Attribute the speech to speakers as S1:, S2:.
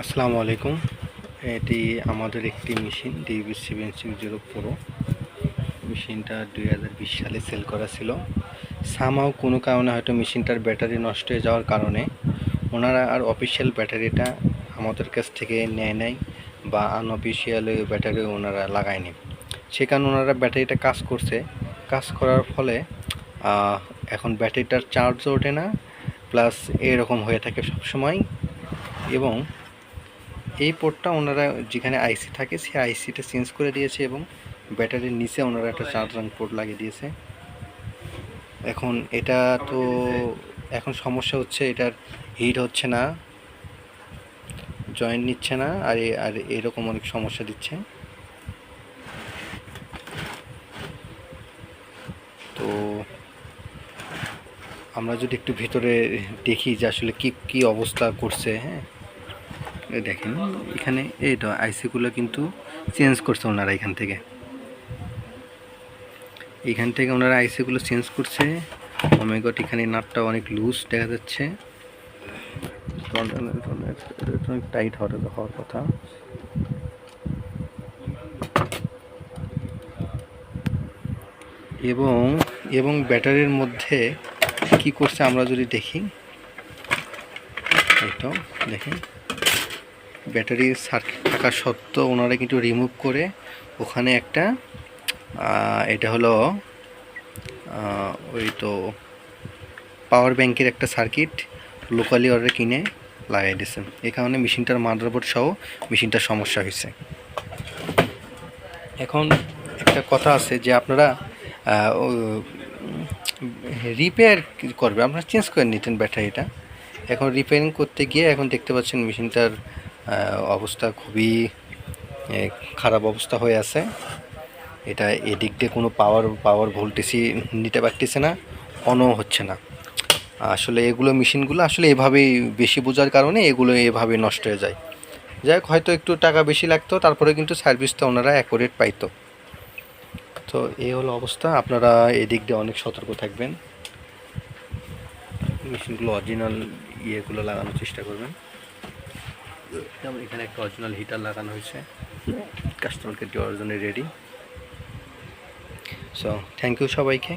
S1: আসসালামু আলাইকুম। এটি আমাদের একটি machine DB seven six zero pro মেশিনটা দুই হাজার বিশ সালে সেল করা ছিল। সামাও কোনো কারণে হয়তো মেশিনটার ব্যাটারি নষ্ট হয়ে যাওয়ার কারণে ওনারা আর অফিসিয়াল ব্যাটারিটা আমাদের কাছ থেকে নেয় নাই বা আনঅফিসিয়াল ব্যাটারি ওনারা লাগায়নি। সে কারণে ওনারা ব্যাটারিটা কাজ করছে। কাজ করার ফলে এখন ব্যাটারিটার চার্জও ওঠে না। প্লাস এরকম হয়ে থাকে সবসময়। এবং এই পোর্টটা ওনারা যেখানে আইসি থাকে সেই আইসিটা চেঞ্জ করে দিয়েছে এবং ব্যাটারির নিচে ওনারা একটা চার্জিং পোর্ট লাগিয়ে দিয়েছে। এখন এটা তো এখন সমস্যা হচ্ছে, এটার হিট হচ্ছে না জয়েন্ট নিচ্ছে না, আর আর এরকম অনেক সমস্যা দিচ্ছে। তো আমরা যদি একটু ভিতরে দেখি যে আসলে কি কি অবস্থা করছে হ্যাঁ। দেখেন, এখানে এইটা আইসিগুলো কিন্তু চেঞ্জ করছে ওনারা এখান থেকে। এখান থেকে ওনারা আইসিগুলো চেঞ্জ করছে। ওমেগট এখানে নাটটা অনেক লুজ দেখা যাচ্ছে। অনেক টাইট হওয়ার হওয়ার কথা। এবং এবং ব্যাটারির মধ্যে কি করছে আমরা যদি দেখি, এই তো দেখেন। ব্যাটারি সার্কিট থাকা সত্ত্বেও ওনারা কিন্তু রিমুভ করে ওখানে একটা এটা হলো ওই তো পাওয়ার ব্যাংকের একটা সার্কিট লোকালি অর্ডার কিনে লাগাই দিয়েছে এই কারণে মেশিনটার মাদারবোর্ড সহ মেশিনটার সমস্যা হয়েছে। এখন একটা কথা আছে যে আপনারা রিপেয়ার করবে, আপনারা চেঞ্জ করে নিতেন ব্যাটারিটা। এখন রিপেয়ারিং করতে গিয়ে এখন দেখতে পাচ্ছেন মেশিনটার অবস্থা খুবই খারাপ অবস্থা হয়ে আছে। এটা এদিক দিয়ে কোনো পাওয়ার পাওয়ার ভোল্টেজই নিতে পারতেছে না অনও হচ্ছে না। আসলে এগুলো মেশিনগুলো আসলে এভাবেই বেশি বোঝার কারণে এগুলো এভাবে নষ্ট হয়ে যায়। যাই হোক, হয়তো একটু টাকা বেশি লাগতো, তারপরে কিন্তু সার্ভিসটা ওনারা অ্যাকোরেট পাইতো। তো এই হলো অবস্থা, আপনারা এদিক দিয়ে অনেক সতর্ক থাকবেন। মেশিনগুলো অরিজিনাল ইয়েগুলো লাগানোর চেষ্টা করবেন। যেমন এখানে একটা অরিজিনাল হিটার লাগানো হয়েছে। কাস্টমারকে দেওয়ার জন্য রেডি সো থ্যাংক ইউ সবাইকে।